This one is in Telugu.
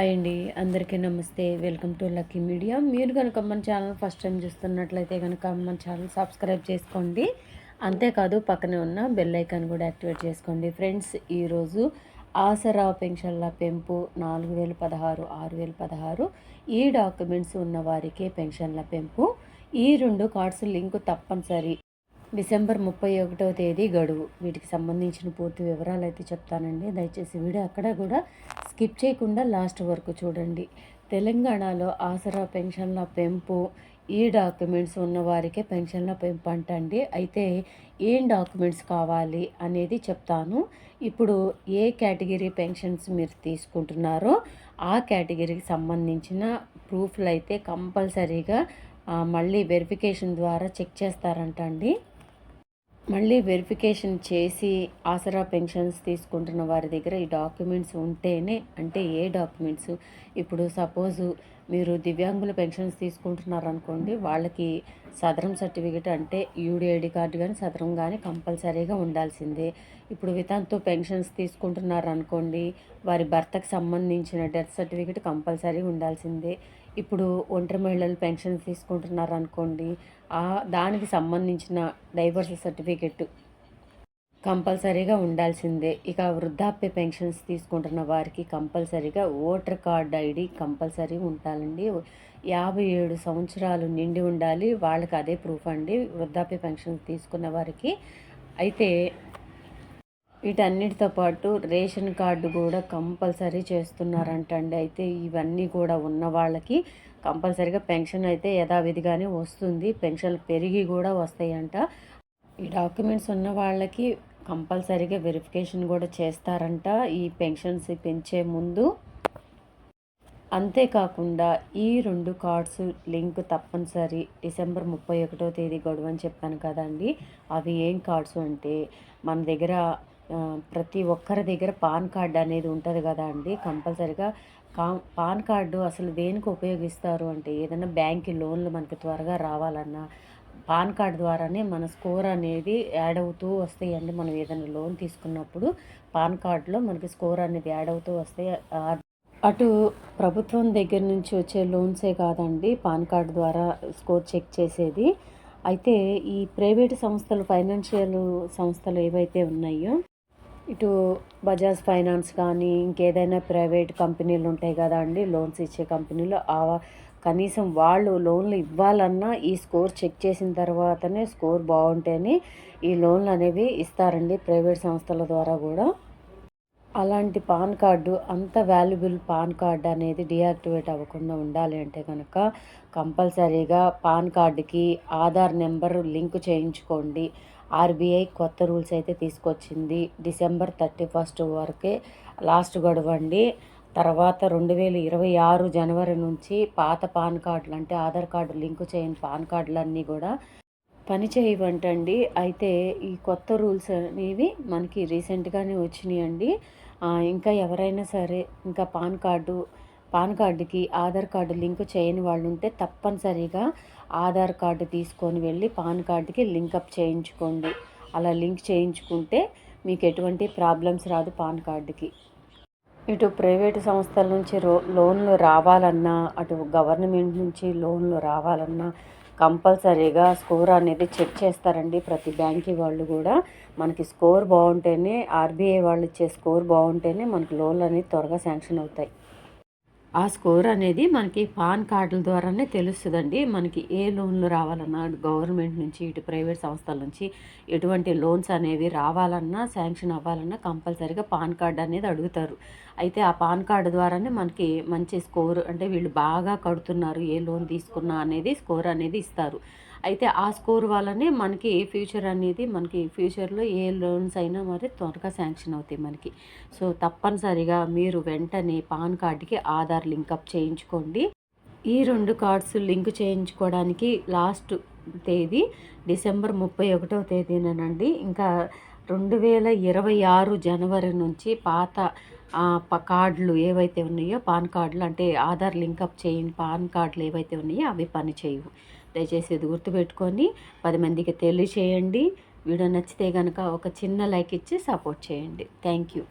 హాయ్ అండి. అందరికీ నమస్తే. Welcome to lucky media. మీరు కనుక మన ఛానల్ ఫస్ట్ టైం చూస్తున్నట్లయితే కనుక మన ఛానల్ సబ్స్క్రైబ్ చేసుకోండి. అంతేకాదు పక్కనే ఉన్న బెల్ ఐకాన్ కూడా యాక్టివేట్ చేసుకోండి. ఫ్రెండ్స్ ఈరోజు ఆసరా పెన్షన్ల పెంపు నాలుగు వేలు పదహారు ఆరు వేలు పదహారు. ఈ డాక్యుమెంట్స్ ఉన్న వారికే పెన్షన్ల పెంపు. ఈ రెండు కార్డ్స్ లింక్ తప్పనిసరి. డిసెంబర్ ముప్పై ఒకటవ తేదీ గడువు. వీటికి సంబంధించిన పూర్తి వివరాలు అయితే చెప్తానండి. దయచేసి వీడియో అక్కడ కూడా స్కిప్ చేయకుండా లాస్ట్ వరకు చూడండి. తెలంగాణలో ఆసరా పెన్షన్ల పెంపు ఈ డాక్యుమెంట్స్ ఉన్న వారికే పెన్షన్ల పెంపు అంటండి. అయితే ఏం డాక్యుమెంట్స్ కావాలి అనేది చెప్తాను. ఇప్పుడు ఏ కేటగిరీ పెన్షన్స్ మీరు తీసుకుంటున్నారో ఆ కేటగిరీకి సంబంధించిన ప్రూఫ్లు అయితే కంపల్సరీగా మళ్ళీ వెరిఫికేషన్ ద్వారా చెక్ చేస్తారంట అండి మళ్ళీ వెరిఫికేషన్ చేసి ఆసరా పెన్షన్స్ తీసుకుంటున్న వారి దగ్గర ఈ డాక్యుమెంట్స్ ఉంటేనే అంటే ఏ డాక్యుమెంట్స్ ఇప్పుడు సపోజు మీరు దివ్యాంగుల పెన్షన్స్ తీసుకుంటున్నారు అనుకోండి వాళ్ళకి సదరం సర్టిఫికేట్ అంటే యూడిఐడి కార్డు కానీ సదరం కానీ కంపల్సరీగా ఉండాల్సిందే. ఇప్పుడు వితంతు పెన్షన్స్ తీసుకుంటున్నారు అనుకోండి వారి భర్తకు సంబంధించిన డెత్ సర్టిఫికేట్ కంపల్సరీ ఉండాల్సిందే. ఇప్పుడు ఒంటరి మహిళలు పెన్షన్స్ తీసుకుంటున్నారు అనుకోండి దానికి సంబంధించిన డైవర్స్ సర్టిఫికెట్ కంపల్సరీగా ఉండాల్సిందే. ఇక వృద్ధాప్య పెన్షన్స్ తీసుకుంటున్న వారికి కంపల్సరీగా ఓటర్ కార్డ్ ఐడి కంపల్సరీ ఉండాలండి. యాభై ఏడు సంవత్సరాలు నిండి ఉండాలి. వాళ్ళకి అదే ప్రూఫ్ అండి. వృద్ధాప్య పెన్షన్ తీసుకున్న వారికి అయితే వీటన్నిటితో పాటు రేషన్ కార్డు కూడా కంపల్సరీ చేస్తున్నారంటండి. అయితే ఇవన్నీ కూడా ఉన్న వాళ్ళకి కంపల్సరీగా పెన్షన్ అయితే యథావిధిగానే వస్తుంది. పెన్షన్లు పెరిగి కూడా వస్తాయంట. ఈ డాక్యుమెంట్స్ ఉన్న వాళ్ళకి కంపల్సరీగా వెరిఫికేషన్ కూడా చేస్తారంట ఈ పెన్షన్స్ పెంచే ముందు. అంతేకాకుండా ఈ రెండు కార్డ్స్ లింక్ తప్పనిసరి డిసెంబర్ ముప్పై ఒకటో తేదీ గడువు అని చెప్పాను కదండి. అవి ఏం కార్డ్స్ అంటే మన దగ్గర ప్రతి ఒక్కరి దగ్గర పాన్ కార్డ్ అనేది ఉంటుంది కదా అండి. కంపల్సరిగా కా పాన్ కార్డు అసలు దేనికి ఉపయోగిస్తారు అంటే ఏదైనా బ్యాంకు లోన్లు మనకి త్వరగా రావాలన్నా పాన్ కార్డ్ ద్వారానే మన స్కోర్ అనేది యాడ్ అవుతూ వస్తాయండి. మనం ఏదైనా లోన్ తీసుకున్నప్పుడు పాన్ కార్డులో మనకి స్కోర్ అనేది యాడ్ అవుతూ వస్తాయి. అటు ప్రభుత్వం దగ్గర నుంచి వచ్చే లోన్సే కాదండి పాన్ కార్డు ద్వారా స్కోర్ చెక్ చేసేది. అయితే ఈ ప్రైవేటు సంస్థలు ఫైనాన్షియల్ సంస్థలు ఏవైతే ఉన్నాయో ఇటు బజాజ్ ఫైనాన్స్ కానీ ఇంకేదైనా ప్రైవేట్ కంపెనీలు ఉంటాయి కదా అండి లోన్స్ ఇచ్చే కంపెనీలు కనీసం వాళ్ళు లోన్లు ఇవ్వాలన్నా ఈ స్కోర్ చెక్ చేసిన తర్వాతనే స్కోర్ బాగుంటేనే ఈ లోన్లు అనేవి ఇస్తారండి ప్రైవేట్ సంస్థల ద్వారా కూడా. అలాంటి పాన్ కార్డు అంత వాల్యుబుల్ పాన్ కార్డు అనేది డియాక్టివేట్ అవ్వకుండా ఉండాలి అంటే కనుక కంపల్సరీగా పాన్ కార్డుకి ఆధార్ నెంబర్ లింక్ చేయించుకోండి. ఆర్బీఐ కొత్త రూల్స్ అయితే తీసుకొచ్చింది. డిసెంబర్ థర్టీ ఫస్ట్ వరకే లాస్ట్ గడువండి తర్వాత రెండు వేల ఇరవై ఆరు జనవరి నుంచి పాత పాన్ కార్డులు అంటే ఆధార్ కార్డు లింకు చేయని పాన్ కార్డులన్నీ కూడా పని చేయవంటండి. అయితే ఈ కొత్త రూల్స్ అనేవి మనకి రీసెంట్గానే వచ్చినాయండి. ఇంకా ఎవరైనా సరే ఇంకా పాన్ కార్డు పాన్ కార్డుకి ఆధార్ కార్డు లింక్ చేయని వాళ్ళు ఉంటే తప్పనిసరిగా ఆధార్ కార్డు తీసుకొని వెళ్ళి పాన్ కార్డుకి లింకప్ చేయించుకోండి. అలా లింక్ చేయించుకుంటే మీకు ఎటువంటి ప్రాబ్లమ్స్ రాదు పాన్ కార్డుకి. ఇటు ప్రైవేటు సంస్థల నుంచి రో లోన్లు రావాలన్నా అటు గవర్నమెంట్ నుంచి లోన్లు రావాలన్నా కంపల్సరీగా స్కోర్ అనేది చెక్ చేస్తారండి ప్రతి బ్యాంకి వాళ్ళు కూడా. మనకి స్కోర్ బాగుంటేనే ఆర్బీఐ వాళ్ళు ఇచ్చే స్కోర్ బాగుంటేనే మనకి లోన్లు అనేది త్వరగా శాంక్షన్ అవుతాయి. ఆ స్కోర్ అనేది మనకి పాన్ కార్డుల ద్వారానే తెలుస్తుందండి. మనకి ఏ లోన్లు రావాలన్నా గవర్నమెంట్ నుంచి ఇటు ప్రైవేట్ సంస్థల నుంచి ఎటువంటి లోన్స్ అనేవి రావాలన్నా శాంక్షన్ అవ్వాలన్నా కంపల్సరీగా పాన్ కార్డు అనేది అడుగుతారు. అయితే ఆ పాన్ కార్డు ద్వారానే మనకి మంచి స్కోర్ అంటే వీళ్ళు బాగా కడుతున్నారు ఏ లోన్ తీసుకున్నా అనేది స్కోర్ అనేది ఇస్తారు. అయితే ఆ స్కోర్ వల్లనే మనకి ఫ్యూచర్ అనేది మనకి ఫ్యూచర్లో ఏ లోన్స్ అయినా మరి త్వరగా శాంక్షన్ అవుతాయి మనకి. సో తప్పనిసరిగా మీరు వెంటనే పాన్ కార్డుకి ఆధార్ లింకప్ చేయించుకోండి. ఈ రెండు కార్డ్స్ లింక్ చేయించుకోవడానికి లాస్ట్ తేదీ డిసెంబర్ ముప్పై ఒకటవ తేదీనండి ఇంకా రెండు వేల ఇరవై ఆరు జనవరి నుంచి పాత కార్డులు ఏవైతే ఉన్నాయో పాన్ కార్డులు అంటే ఆధార్ లింకప్ చేయని పాన్ కార్డులు ఏవైతే ఉన్నాయో అవి పని చేయవు దయచేసి ఇది గుర్తుపెట్టుకొని పది మందికి తెలియచేయండి వీడియో నచ్చితే కనుక ఒక చిన్న లైక్ ఇచ్చి సపోర్ట్ చేయండి. Thank you.